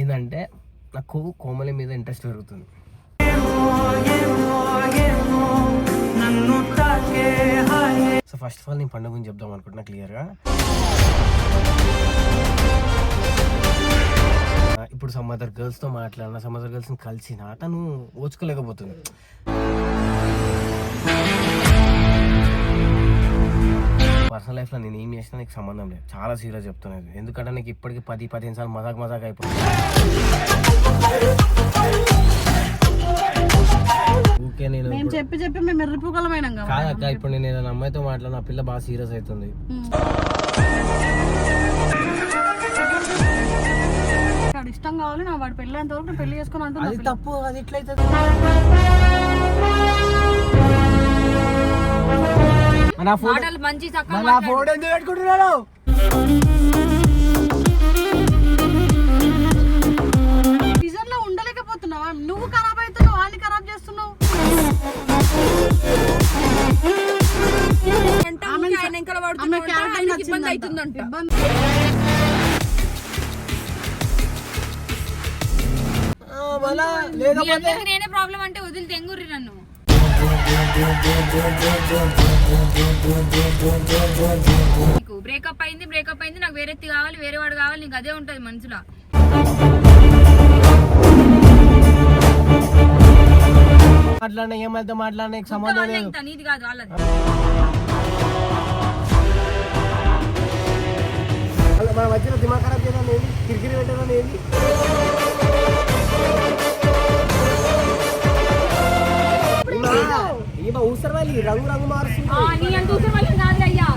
ఏంటంటే నాకు కోమలి మీద ఇంట్రెస్ట్ పెరుగుతుంది. సో ఫస్ట్ ఆఫ్ ఆల్ నేను పండుగ గురించి చెప్దాం అనుకుంటున్నా క్లియర్గా ఇప్పుడు సమ్ అదర్ గర్ల్స్తో మాట్లాడిన సమ్ అదర్ గర్ల్స్ని కలిసిన తను ఓచుకోలేకపోతుంది. పర్సనల్ లైఫ్లో నేను ఏం చేసినా నీకు సంబంధం లేదు. చాలా సీరియస్ చెప్తున్నాను. ఎందుకంటే నీకు ఇప్పటికి పది పదిహేను సార్లు మజాక్ మజాక్ అయిపోతుంది. ఊకే నేను మేము చెప్పి చెప్పి మేము ఎర్రిపుగలమైనాం కదా. కాదక్క ఇప్పుడు నేను ఏదైనా అమ్మాయితో మాట్లాడిన ఆ పిల్ల బాగా సీరియస్ అవుతుంది. ఇష్టం కావాలి నా వాడు పెళ్ళి వరకు నేను పెళ్ళి చేసుకుని అది అంటున్నా తప్పు అది ఎట్లయితుంది? నా ఫోటో మాటలు మంచి చక్కగా నా ఫోటో ఎందుకు పెట్టుకుంటున్నాడు డిజైన్లో ఉండలేకపోతున్నావా? నువ్వు ఖరాబ్ అవుతున్నావు వాడిని ఖరాబ్ చేస్తున్నావు. అంటే ఆమె ఊరికే ఆయన వెనకాల ఆమె పడుతున్నావు అంటే క్యారెక్టర్ ఆయనకి ఇబ్బంది. అవుతుందంట. నేనే ప్రాబ్లం అంటే వదిలి తెంగుర్రి నన్ను. నీకు బ్రేకప్ అయింది బ్రేకప్ అయింది నాకు వేరే కావాలి వేరే వాడు కావాలి నీకు అదే ఉంటది మనసులో. మాట్లాడినా ఏమైతే మాట్లాడినా సంబంధం వాళ్ళ లేదు. నీది కాదు వాళ్ళది. మన మధ్యలో దిమాగ్ ఖరాబ్ చేయడం ఏది? కిరికిరి పెట్టడం ఏది? ఈమె ఊసర వెళ్ళి రంగు రంగు మారుస్తుంది. ఆ, నీ అంత ఊసర వాళ్ళని కాదులే అయ్యా.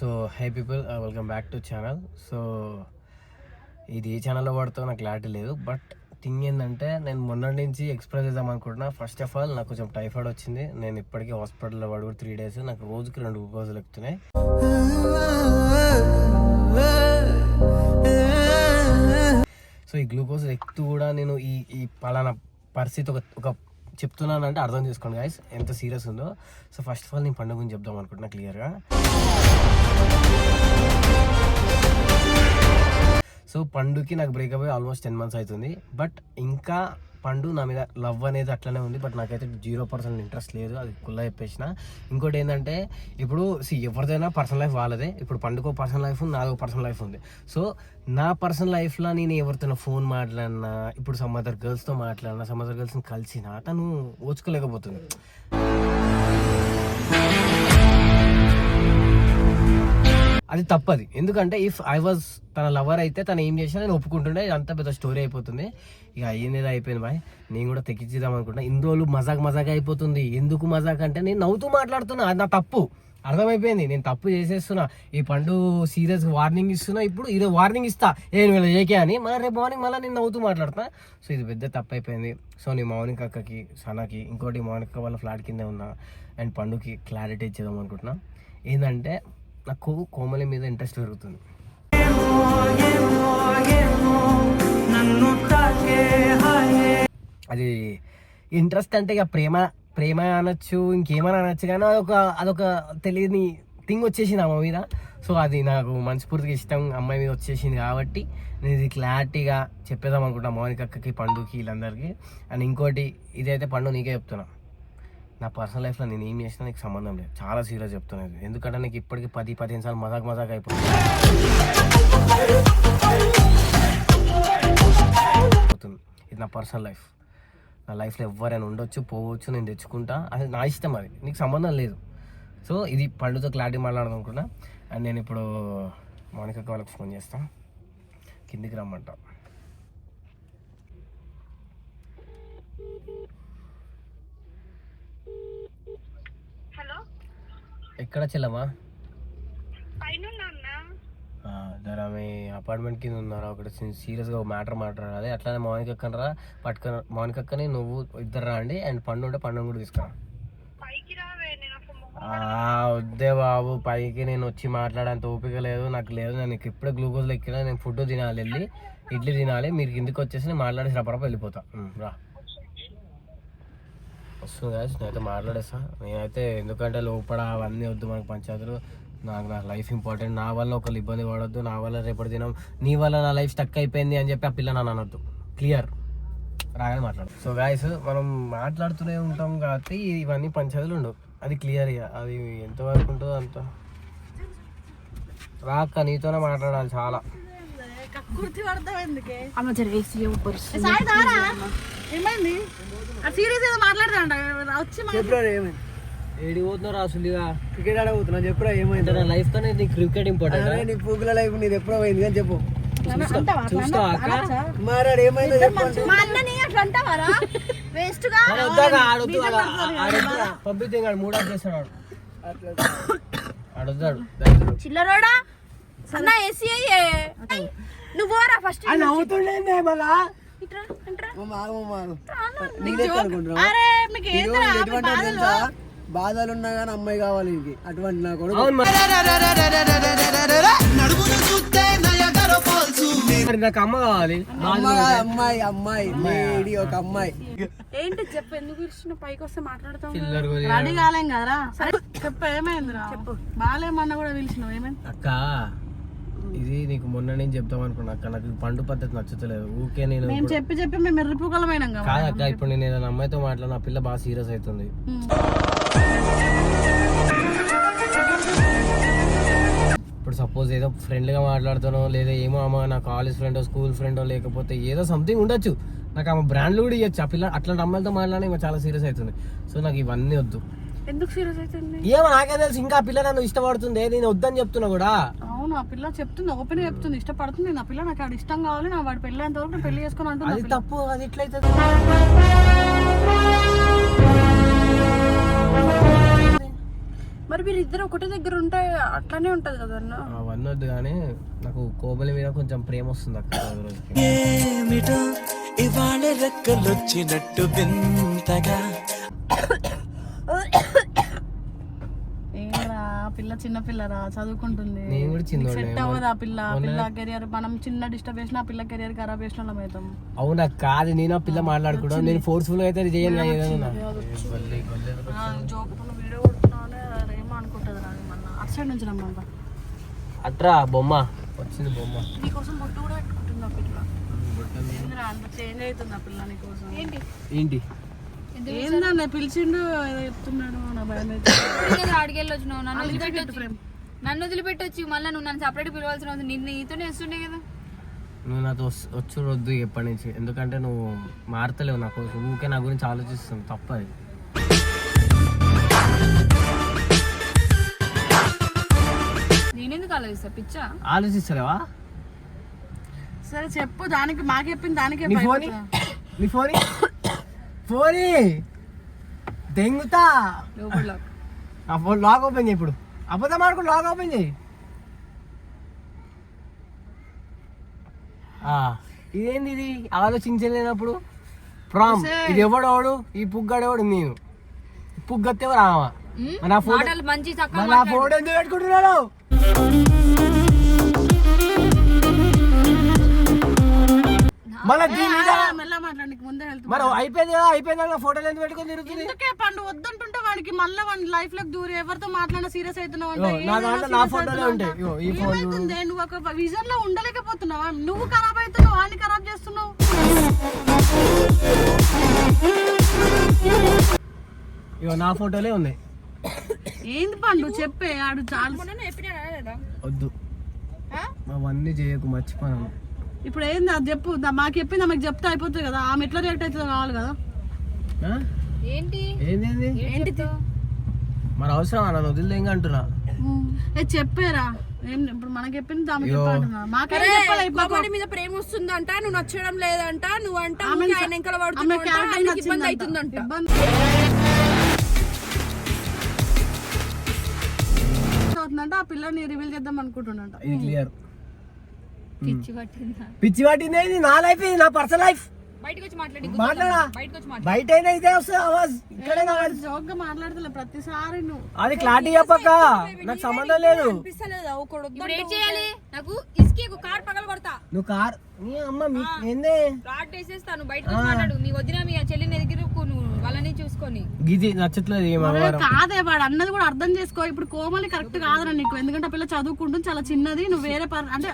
So hi people welcome back to channel. So ఇది ఏ ఛానల్లో పడుతుందో నాకు క్లారిటీ లేదు. బట్ థింగ్ ఏంటంటే నేను మొన్నటి నుంచి ఎక్స్ప్రెస్ చేద్దాం అనుకుంటున్నా. ఫస్ట్ ఆఫ్ ఆల్ నాకు కొంచెం టైఫాయిడ్ వచ్చింది. నేను ఇప్పటికీ హాస్పిటల్లో పడుకు త్రీ డేస్ నాకు రోజుకి రెండు గ్లూకోజులు ఎక్కుతున్నాయి. సో ఈ గ్లూకోజ్ ఎక్కుతూ కూడా నేను ఈ ఈ పలానా పరిస్థితి ఒక ఒక చెప్తున్నానంటే అర్థం చేసుకోండి గాయస్ ఎంత సీరియస్ ఉందో. సో ఫస్ట్ ఆఫ్ ఆల్ నేను పండుగ గురించి చెప్దాం అనుకుంటున్నా క్లియర్గా సో పండుకి నాకు బ్రేకప్ అయ్యి ఆల్మోస్ట్ టెన్ మంత్స్ అవుతుంది. బట్ ఇంకా పండు నా మీద లవ్ అనేది అట్లనే ఉంది. బట్ నాకైతే జీరో పర్సెంట్ ఇంట్రెస్ట్ లేదు. అది కుల్లా చెప్పేసిన. ఇంకోటి ఏంటంటే ఇప్పుడు సి ఎవరిదైనా పర్సనల్ లైఫ్ వాళ్ళదే. ఇప్పుడు పండుకో పర్సనల్ లైఫ్ నాదో పర్సనల్ లైఫ్ ఉంది. సో నా పర్సనల్ లైఫ్లో నేను ఎవరితో ఫోన్ మాట్లాడినా ఇప్పుడు సమ్ అదర్ గర్ల్స్తో మాట్లాడినా సమ్ అదర్ గర్ల్స్ని కలిసినా తను ఓచుకోలేకపోతుంది. అది తప్పది. ఎందుకంటే ఇఫ్ ఐ వాజ్ తన లవర్ అయితే తను ఏం చేసినా నేను ఒప్పుకుంటుండే అంత పెద్ద స్టోరీ అయిపోతుంది. ఇక అయ్యేది అయిపోయింది బాయ్. నేను కూడా తెగించిద్దాం అనుకుంటా ఇన్ని రోజులు మజాక్ మజాక్ అయిపోతుంది. ఎందుకు మజాక్ అంటే నేను నవ్వుతూ మాట్లాడుతున్నా. అది నా తప్పు. అర్థమైపోయింది. నేను తప్పు చేసేస్తున్నా. ఈ పండు సీరియస్ వార్నింగ్ ఇస్తున్నా. ఇప్పుడు ఇది వార్నింగ్ ఇస్తా. ఏ ఏకే అని. మళ్ళీ రేపు మార్నింగ్ మళ్ళీ నేను నవ్వుతూ మాట్లాడతా సో ఇది పెద్ద తప్పు అయిపోయింది సో నీ మౌనిక అక్కకి సనాకి ఇంకోటి మౌనిక వాళ్ళ ఫ్లాట్ కింద ఉన్నా. అండ్ పండుకి క్లారిటీ ఇచ్చేద్దాం అనుకుంటున్నా. ఏంటంటే నాకు కోమలి మీద ఇంట్రెస్ట్ పెరుగుతుంది. అది ఇంట్రెస్ట్ అంటే ఇక ప్రేమ ప్రేమ అనొచ్చు ఇంకేమైనా అనొచ్చు కానీ అదొక అదొక తెలియని థింగ్ వచ్చేసింది అమ్మ మీద. సో అది నాకు మనస్ఫూర్తిగా ఇష్టం. అమ్మాయి మీద వచ్చేసింది కాబట్టి నేను ఇది క్లారిటీగా చెప్పేద్దాం అనుకుంటా మౌనిక అక్కకి పండుకి వీళ్ళందరికీ. అండ్ ఇంకోటి ఇదైతే పండు నీకే చెప్తున్నాను నా పర్సనల్ లైఫ్లో నేను ఏం చేసినా నీకు సంబంధం లేదు. చాలా సీరియస్ చెప్తున్నాను ఎందుకంటే నీకు ఇప్పటికి పది పదిహేను సార్లు మజాక్ మజాక్ అయిపోతుంది. ఇది నా పర్సనల్ లైఫ్. నా లైఫ్లో ఎవరైనా ఉండొచ్చు పోవచ్చు నేను తెచ్చుకుంటా. అది నా ఇష్టం అది. నీకు సంబంధం లేదు. సో ఇది పండుతో క్లారిటీ మాట్లాడదాం అండ్ నేను ఇప్పుడు మౌనిక వాళ్ళకి ఫోన్ చేస్తాను కిందికి రమ్మంటా. ఎక్కడ చెల్లమ్మా? జర మీ అపార్ట్మెంట్ కింద ఉన్నారా ఒకటి సీరియస్గా ఒక మ్యాటర్ మాట్లాడాలి అట్లానే మౌనిక అక్కనరా పట్టుకొని మౌనిక అక్కని నువ్వు ఇద్దరు రండి అండ్ పండు ఉంటే పండుని కూడా తీసుకురా. వద్దే బాబు పైకి నేను వచ్చి మాట్లాడేంత ఓపిక లేదు నాకు లేదు నేను ఇప్పుడే గ్లూకోజ్ ఎక్కినా నేను ఫుడ్ తినాలి వెళ్ళి ఇడ్లీ తినాలి మీరు కిందికి వచ్చేసి నేను మాట్లాడేసి రప్పరప్ప వెళ్ళిపోతా. రా. వస్తుంది guys. నేనైతే మాట్లాడేస్తా. నేనైతే ఎందుకంటే లోపల అవన్నీ వద్దు మనకు పంచాయతీలు. నాకు నా లైఫ్ ఇంపార్టెంట్ నా వల్ల ఒకళ్ళు ఇబ్బంది పడొద్దు. నా వల్ల రేపటి దినం నీ వల్ల నా లైఫ్ స్టక్ అయిపోయింది అని చెప్పి ఆ పిల్ల నన్ను అనొద్దు. క్లియర్ రాగానే మాట్లాడు సో గాయస్ మనం మాట్లాడుతూనే ఉంటాం కాబట్టి ఇవన్నీ పంచాయతీలు ఉండవు. అది క్లియర్ ఇక. అది ఎంతవరకు ఉంటుందో అంత. రాక్క నీతోనే మాట్లాడాలి చాలా. ఏమైంది? ఆ సీరియస్ ఏదో మాట్లాడతాంట వచ్చి మా- ఏడి పోతున్నావు రాసులిగా క్రికెట్ ఆడబోతున్నా చెప్పురా ఏమైంది? నా లైఫ్ తోనే నీకు క్రికెట్ ఇంపార్టెంట్ నీ పూగుల లైఫ్ నీది ఎప్పుడో పోయింది అని చెప్పు? చూస్తావా అక్క? మారాడు ఏమైందో చెప్పు అంటే. మా అన్నని అట్లా అంటావారా వేస్ట్గా అరే వద్దాక ఆడొద్దు ఆడ- ఆడొద్దు. పంపితే మూడు ఆఫ్ చేస్తాడు. ఆడొద్దాడు దరిద్రుడు. చిల్లరోడా? అన్న ఏసీ అయ్యే నువ్వు పోరా ఫస్ట్ నవ్వుతుండే మళ్ళా బాధలు? ఉన్నా కానీ అమ్మాయి కావాలి నీకు. అటువంటి నా కొడుకు. నాకు అమ్మ కావాలి. అమ్మాయి అమ్మాయి. అమ్మాయి. లేడీ ఒక అమ్మాయి. ఏంటి చెప్పు ఎందుకు పిలిచిన పైకి వస్తే మాట్లాడతాం. రెడీ కాలేం కదరా? సరే. చెప్పు ఏమైందిరా? చెప్పు. బాగాలేమన్నా కూడా పిలిచినావు ఏమైంది? అక్క ఇది నీకు మొన్న నేను చెప్తాం అనుకున్నా అక్క. నాకు పండు పద్ధతి నచ్చుతలేదు ఊకే నేను మేము చెప్పి చెప్పి మేము ఎర్రిపుకలమైనాం కదా కాదు. అక్క ఇప్పుడు నేను ఏదైనా అమ్మాయితో మాట్లాడిన ఆ పిల్ల బాగా సీరియస్ అవుతుంది. ఇప్పుడు సపోజ్ ఏదో ఫ్రెండ్గా మాట్లాడుతానో లేదా ఏమో అమ్మ నా కాలేజ్ ఫ్రెండో స్కూల్ ఫ్రెండో లేకపోతే ఏదో సంథింగ్ ఉండొచ్చు. నాకు ఆమె బ్రాండ్లు కూడా ఇవ్వచ్చు ఆ పిల్ల అట్లాంటి అమ్మాయిలతో మాట్లాడినా ఇంకా చాలా సీరియస్ అవుతుంది. సో నాకు ఇవన్నీ వద్దు. ఎందుకు సీరియస్ అవుతుంది? ఏమో నాకే తెలుసు ఇంకా ఆ పిల్ల నన్ను ఇష్టపడుతుంది. నేను వద్దని చెప్తున్నా కూడా. అవును ఆ పిల్ల చెప్తుంది ఓపెన్ చెప్తుంది ఇష్టపడుతుంది. నా పిల్ల నాకు ఆడ ఇష్టం కావాలి నా వాడు పెళ్ళేంత వరకు నేను పెళ్ళి చేసుకుని అంటుంది అది తప్పు అది ఎట్లయితే మరి మీరు ఇద్దరు ఒకటే దగ్గర ఉంటే అట్లానే ఉంటది కదా అన్న? అవన్నీ వద్దు కానీ నాకు కోమలి మీద కొంచెం ప్రేమ వస్తుంది అక్క రోజు రోజుకి. ఏమిటో ఇవాళ రెక్కలొచ్చినట్టు వింతగా. పిల్ల చిన్న పిల్లరా చదువుకుంటుంది. సెట్ అవ్వదు ఆ పిల్ల. పిల్ల కెరియర్ మనం చిన్న డిస్టర్బ్ చేసిన ఆ పిల్ల కెరియర్ ఖరాబ్ చేసిన వాళ్ళం అవుతాం. అవునా? కాదు నేను ఆ పిల్ల మాట్లాడుకోవడం నేను ఫోర్స్ఫుల్ అయితే అది చేయను కానీ ఏదైనా. జోక్ వీడియో కొడుతున్నావు ఏమో అనుకుంటుంది అటు సైడ్ నుంచి రమ్మంట. అట్రా బొమ్మ. వచ్చింది బొమ్మ. నీకోసం బొట్టు కూడా పెట్టుకుంటుంది ఆ పిల్ల. అంత చేంజ్ అవుతుంది ఆ పిల్ల నీకోసం. ఏంటి? ఏంటి? ఏందన్న పిలిచిండు ఏదో చెప్తున్నాడు నా భయం వచ్చినావు నన్ను వదిలిపెట్టొచ్చు నన్ను వదిలిపెట్టొచ్చు మళ్ళీ నువ్వు నన్ను సపరేట్ పిలవాల్సిన అవసరం నిన్ను నీతోనే వస్తుండే కదా. నువ్వు నాతో వచ్చు వద్దు ఎప్పటి నుంచి. ఎందుకంటే నువ్వు మారతలేవు నాకు ఊకే నా గురించి ఆలోచిస్తుంది తప్పది నేనెందుకు ఆలోచిస్తా? పిచ్చా? ఆలోచిస్తలేవా? సరే చెప్పు. దానికి మాకు చెప్పింది దానికే నీ ఫోన్. నీ ఫోన్? ఫోన్ దెంగుతా. ఫోన్ లాక్ ఓపెన్ చేయి ఇప్పుడు. అబద్ధం ఆడుకుని లాక్ ఓపెన్ చేయి. ఆ, ఇదేంది ఇది? ఆలోచించలేనప్పుడు. ప్రామ్ ఇది ఎవడోడు? ఈ పుగ్గడేవాడు? నేను. పుగ్గత్తేవో రావా మన మంచి మన ఫోటో ఎందుకు పెట్టుకుంటున్నాడు? మన దీని మీద మెల్ల మరి అయిపోయింది కదా అయిపోయింది ఫోటోలు ఎందుకు పెట్టుకొని తిరుగుతుంది? ఎందుకే పండు వద్దంటుంటే వాడికి మళ్ళీ వాడి లైఫ్లోకి దూరి ఎవరితో మాట్లాడినా సీరియస్ అవుతున్నావు అంటే నా ఫోటోలే ఉంటాయి. ఈ ఫోన్ నువ్వు ఒక విజన్లో ఉండలేకపోతున్నావా? నువ్వు ఖరాబ్ అవుతున్నావు వాడిని ఖరాబ్ చేస్తున్నావు. ఇగో నా ఫోటోలే ఉన్నాయి. ఏంది పండు? చెప్పే ఆడు చాలా. వద్దు. అవన్నీ చేయకు మర్చిపోయాను. ఇప్పుడు ఏంది? అది చెప్పు. మాకు చెప్పింది ఆమెకు చెప్తే అయిపోతుంది కదా. ఆమె ఎట్లా రియాక్ట్ అవుతుందో కావాలి కదా? ఏంటి? ఏంది ఏంటి మరి అవసరం నన్ను వదిలేం అంటున్నా? ఏ చెప్పారా? ఏం ఇప్పుడు మనకి చెప్పింది ఆమె చెప్పంటున్నా మాకేం మీద ప్రేమ వస్తుందంట. నువ్వు నచ్చడం లేదంట. నువ్వు అంట ఆయన క్యారెక్టర్ ఆయనకి ఇబ్బంది. అవుతుందంట. ఇబ్బంది. అవుతుందంట. ఆ పిల్లని రివీల్ చేద్దాం అనుకుంటున్నాంట ఇది క్లియర్ పిచ్చి పట్టిందా? నా లైఫ్ ఇది నా పర్సనల్ లైఫ్? బయటకు వచ్చి మాట్లాడి? బయట అయినా ఇదే వస్తుంది ఆవాజ్. ఇక్కడే నా వాయిస్. జోక్గా మాట్లాడతలే ప్రతిసారి నువ్వు. అది క్లారిటీ చెప్పక్క. నాకు సంబంధం లేదు. ఇప్పుడు ఏం చేయాలి? నాకు ఇసుకి ఒక కార్ పగల కొడతా. నువ్వు కార్ నీ అమ్మ మీ ఏందే? రాడ్ వేసేస్తాను బయటకు వచ్చి మాట్లాడు. నీ వదిన మీ చెల్లిని ఎదిగి నువ్వు వాళ్ళని చూసుకొని. గిది నచ్చట్లేదు కాదే వాడు అన్నది కూడా అర్థం చేసుకో. ఇప్పుడు కోమలి కరెక్ట్ కాదురా నీకు. ఎందుకంటే పిల్ల చదువుకుంటుంది చాలా చిన్నది. నువ్వు వేరే పర్ అంటే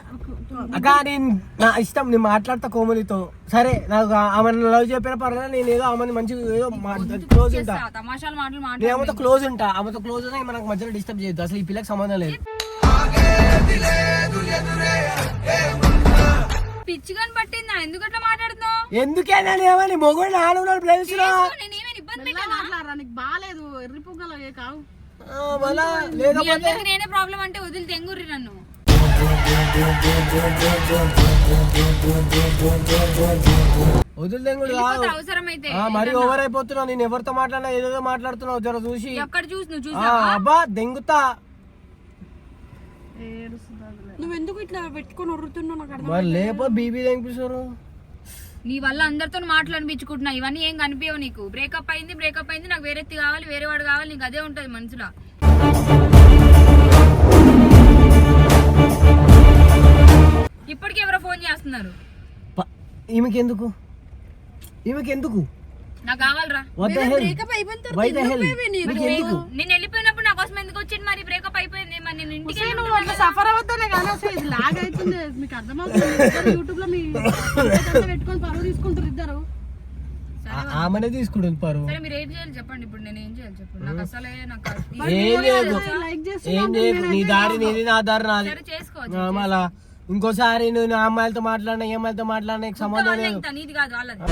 అక్క నేను నా ఇష్టం నేను మాట్లాడతా కోమలితో. సరే నాకు ఆమె లవ్ చెప్పిన పర్లేదు నేను ఏదో ఆమెను మంచిగా ఏదో క్లోజ్ ఉంటా. తమాషాలు మాటలు నేను మాట్లాడు ఆమెతో క్లోజ్ ఉంటా? ఆమెతో క్లోజ్ ఉన్నా మనకు మధ్యలో డిస్టర్బ్ చేయొద్దు. అసలు ఈ పిల్లకి సంబంధం లేదు. పిచ్చిగాని పట్టిందా? ఎందుకు అట్లా మాట్లాడుతున్నావు? ఎందుకే నేను ఏమని మొగుడు నాలుగు ప్రేమిస్తున్నా? నేనేమైనా ఇబ్బంది మెల్లగా మాట్లాడరా నీకు బాగాలేదు. ఎర్రి పుగ్గలు ఏ కావు మళ్ళా లేకపోతే నేనే ప్రాబ్లం అంటే వదిలి తెంగుర్రి నన్ను. మరి ఓవర్ అయిపోతున్నావు నేను ఎవరితో మాట్లాడినా ఏదేదో మాట్లాడుతున్నావు జర చూసి. ఎక్కడ చూసి నువ్వు ఆ, చూసా అబ్బా దెంగుతా. నువ్వు ఎందుకు ఇట్లా పెట్టుకొని ఉరుతున్నావు నాకు అర్థం మరి లేపో బీబీ దెంగిపిస్తారు నీ వల్ల అందరితో మాట్లాడిపించుకుంటున్నా. ఇవన్నీ ఏం కనిపించవు నీకు. బ్రేకప్ అయింది బ్రేకప్ అయింది. నాకు వేరే కావాలి వేరే వాడు కావాలి. నీకు అదే ఉంటది మనసులో. ఈమెకి ఎందుకు ఈమెకి ఎందుకు నాకు కావాలరా? బ్రేకప్ అయిపోయిన తర్వాత ఎందుకు నేను వెళ్ళిపోయినప్పుడు నా కోసం ఎందుకు వచ్చింది? మరి బ్రేకప్ అయిపోయింది. మరి నేను ఇంటికి అసలు వెళ్ళి నువ్వు అట్లా సఫర్ అవుతానే కానీ అసలు ఇది లాగ్ అవుతుంది. మీకు అర్థమవుతుంది. యూట్యూబ్లో మీ అంతా పెట్టుకొని పరువు తీసుకుంటారు ఇద్దరు. ఆమెనే తీసుకుంటుంది మీరు ఏం చేయాలి చెప్పండి. ఇప్పుడు నేను ఏం చేయాలి చెప్పండి? నాకు అసలే నాకు ఏం చేయకు నీ దారి నీది నా దారి నాది. సరే చేసుకో ఆ, మళ్ళా ఇంకోసారి నువ్వు నా అమ్మాయిలతో మాట్లాడినా ఏ అమ్మాయిలతో మాట్లాడినా నీకు సంబంధం వాళ్ళ లేదు. ఇంకా నీది కాదు వాళ్ళది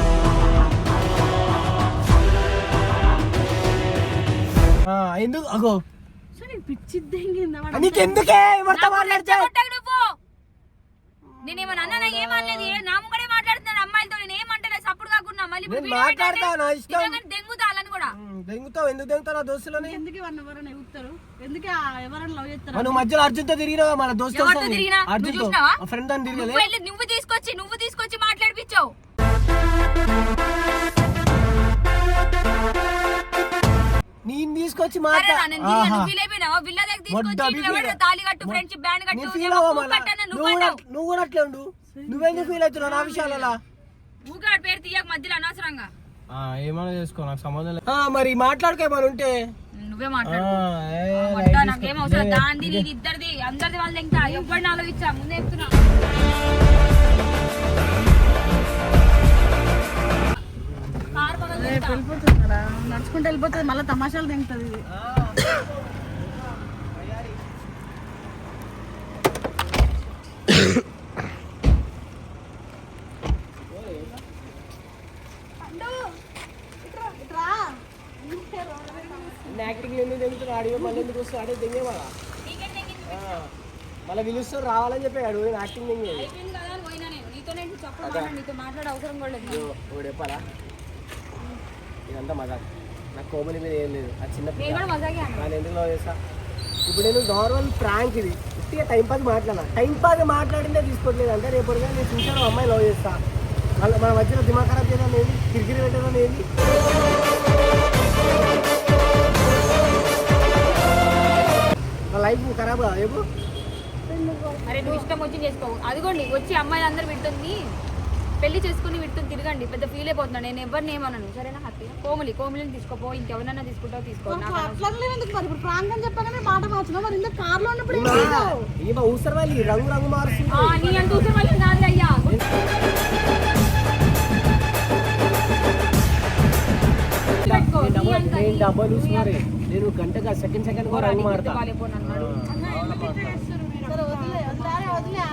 ఆ, ఎందుకు? అగో. సో నీకు ఎందుకే ఎవరితో మాట్లాడితే? నేనేమన్నా అన్నా ఏ నా ముంగడే మాట్లాడుతున్నాను అమ్మాయిలతో. నేను ఏమంటలేదు సప్పుడు కాకుండా. మళ్ళీ ఇప్పుడు నేను వీడియో మాట్లాడతా, నా పెట్టండి. ఇష్టం. నిజంగానే దెంగుతావు? ఎందుకు దెంగుతావు నా దోస్తులని? ఎందుకు ఎవరిని ఎవరైనా ఎగుతారు? ఎందుకు ఆ ఎవరైనా లవ్ చేస్తారు? ఆ, నువ్వు మధ్యలో అర్జున్తో తిరిగినావా మన దోస్తు ఎవరితో తిరిగినా? నువ్వు అర్జున్తో చూసినావా? ఫ్రెండ్ అని తిరగలే. నువ్వు వెళ్ళి నువ్వు తీసుకొచ్చి నువ్వు తీసుకొచ్చి మాట్లాడిపించావు. నేను తీసుకొచ్చి నేను తిరిగా. నువ్వు ఫీల్ అయిపోయినావా? దగ్గర తీసుకొచ్చి ఇంట్లో పెడితే తాళి కట్టు ఫ్రెండ్షిప్ బ్యాండ్ నేను కట్టు ఫీల్ ఏమో అవ్వ పువ్వు మళ్ళా. కట్టన్నా, నువ్వు నువ్వు కూడా. నువ్వు అట్లే ఉండు. నువ్వెందుకు ఫీల్ అవుతున్నావు? నా విషయాలలో. పేరు తీయక మధ్యలో అనవసరంగా. ఏమైనా చేసుకో నాకు సంబంధం లేదు. ఆ, మరి మాట్లాడుకో ఏమైనా ఉంటే. నువ్వే మాట్లాడు మొత్తం నాకేం. అవసరం దాంది నీది ఇద్దరిది అందరిది వాళ్ళది ఇంకా ఎవరిని ఆలోచించా ముందే చెప్తున్నా. నడుచుకుంటూ వెళ్ళిపోతుంది. మళ్ళీ తమాషాలు తింటుంది. ఇది అడిగి మళ్ళీ ఎందుకు తెంగేవాడా నీకేం తెగింది? మళ్ళీ పిలుస్తారు రావాలని చెప్పాడు నేను. యాక్టింగ్ ఒకటి చెప్పాలా? ఇదంతా మజాక్. నాకు కోమలి మీద ఏం లేదు. ఆ చిన్న నేను ఎందుకు లవ్ చేస్తా? ఇప్పుడు నేను నార్మల్ ప్రాంక్ ఇది. ఉట్టిగా టైం పాస్ మాట్లాడినా టైం పాస్ మాట్లాడిందే తీసుకోవట్లేదు అంటే రేపు నేను చూసాను అమ్మాయి లవ్ చేస్తా. వాళ్ళ మన మధ్యలో దిమాగ్ ఖరాబ్ చేయడం ఏంది? కిరికిరి పెట్టడం ఏంది? నా లైఫ్ ఖరాబ్ కాదు రేపు అరే నువ్వు ఇష్టం వచ్చి చేసుకో అదిగోండి వచ్చి అమ్మాయిలు అందరూ వింటుంది పెళ్ళి చేసుకుని వింటుంది తిరగండి పెద్ద ఫీల్ అయిపోతున్నాను నేను ఎవరిని ఏమన్నాను సరేనా హ్యాపీగా? కోమలి కోమలిని తీసుకోపో ఇంకెవరన్నా తీసుకుంటావు తీసుకో? ఈమె ఊసర వెళ్ళి రంగు రంగు మారుస్తుంది. ఆ, నీ అంత ఊసర మళ్ళీ కాదు అయ్యా. నేను డబ్బా చూసి. మరి నేను గంటగా సెకండ్ సెకండ్ కూడా రంగు మారుతా వదిలే వదిలే